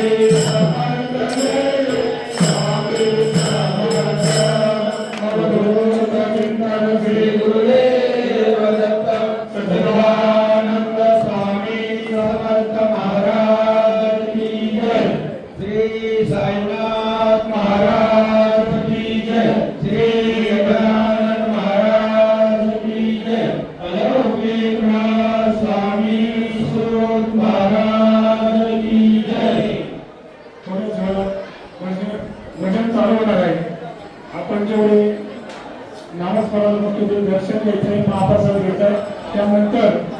Amen. दर्शन घ्यायचं आहे महाप्रसाद घ्यायचा आहे त्यानंतर